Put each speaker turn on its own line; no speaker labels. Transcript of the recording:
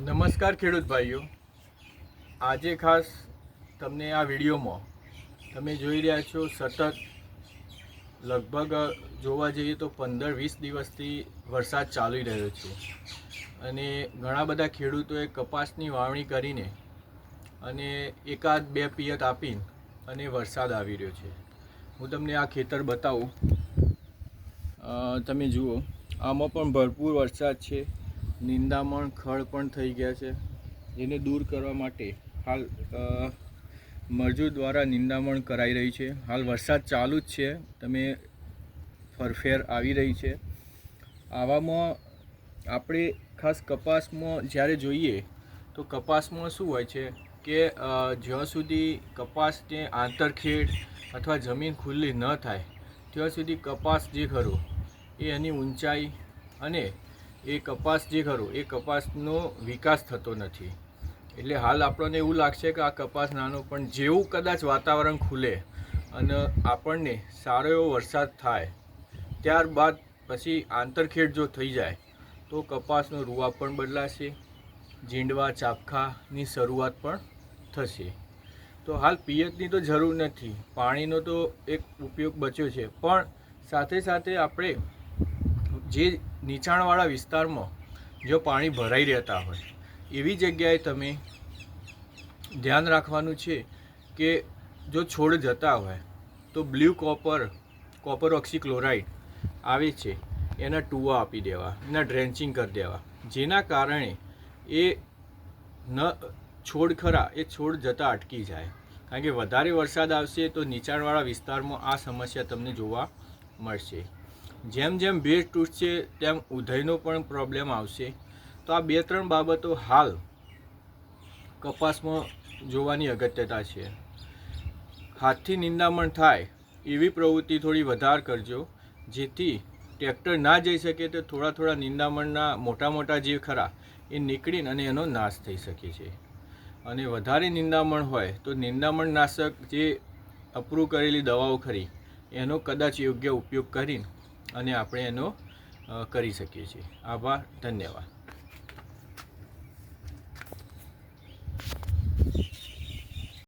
નમસ્કાર ખેડૂત ભાઈઓ. આજે ખાસ તમને આ વિડીયોમાં તમે જોઈ રહ્યા છો સતત લગભગ જોવા જઈએ તો પંદર વીસ દિવસથી વરસાદ ચાલી રહ્યો છે. અને ઘણા બધા ખેડૂતોએ કપાસની વાવણી કરીને અને એકાદ બે પિયત આપીને અને વરસાદ આવી રહ્યો છે. હું તમને આ ખેતર બતાવું. તમે જુઓ, આમાં પણ ભરપૂર વરસાદ છે. નિંદામણ ખળ પણ થઈ ગયા છે. જેને દૂર કરવા માટે હાલ મરજૂ દ્વારા નિંદામણ કરાઈ રહી છે. હાલ વરસાદ ચાલુ જ છે. તમે ફરફેર આવી રહી છે. આવામાં આપણે ખાસ કપાસમાં જ્યારે જોઈએ તો કપાસમાં શું હોય છે કે જ્યાં સુધી કપાસને આંતરખેડ અથવા જમીન ખુલ્લી ન થાય, ત્યાં સુધી કપાસ જે ખરો, એ એની ઊંચાઈ અને એ કપાસ જે ખરો, એ કપાસનો વિકાસ થતો નથી. એટલે હાલ આપણને એવું લાગશે કે આ કપાસ નાનો, પણ જેવું કદાચ વાતાવરણ ખુલે અને આપણને સારો એવો વરસાદ થાય, ત્યારબાદ પછી આંતરખેડ જો થઈ જાય, તો કપાસનો રૂવા પણ બદલાશે જીંડવા ચાપખાની શરૂઆત પણ થશે. તો હાલ પિયતની તો જરૂર નથી, પાણીનો તો એક ઉપયોગ બચ્યો છે, પણ સાથે સાથે આપણે જે નીચાણવાળા વિસ્તારમાં જો પાણી ભરાઈ રહેતા હોય, એવી જગ્યાએ તમે ધ્યાન રાખવાનું છે કે જો છોડ જતા હોય, તો બ્લ્યુ કોપર કોપર ઓક્સીક્લોરાઇડ આવે છે, એના ટુવા આપી દેવા, એના ડ્રેન્ચિંગ કરી દેવા. જેના કારણે એ ન, છોડ ખરા, એ છોડ જતા અટકી જાય. કારણ કે વધારે વરસાદ આવશે તો નીચાણવાળા વિસ્તારમાં આ સમસ્યા તમને જોવા મળશે. જેમ જેમ ભેજ તૂટશે, તેમ ઉધઈનો પણ પ્રોબ્લેમ આવશે. તો આ બે ત્રણ બાબતો હાલ કપાસમાં જોવાની અગત્યતા છે. હાથથી નિંદામણ થાય એવી પ્રવૃત્તિ થોડી વધારે કરજો, જેથી ટ્રેક્ટર ના જઈ શકે તો થોડા થોડા નિંદામણના મોટા મોટા જે ખરા એ નીકળીને અને એનો નાશ થઈ શકે છે. અને વધારે નિંદામણ હોય તો નિંદામણ નાશક જે અપ્રૂવ કરેલી દવાઓ ખરી, એનો કદાચ યોગ્ય ઉપયોગ કરીને અને આપણે એનો કરી શકીએ છીએ. આભાર ધન્યવાદ.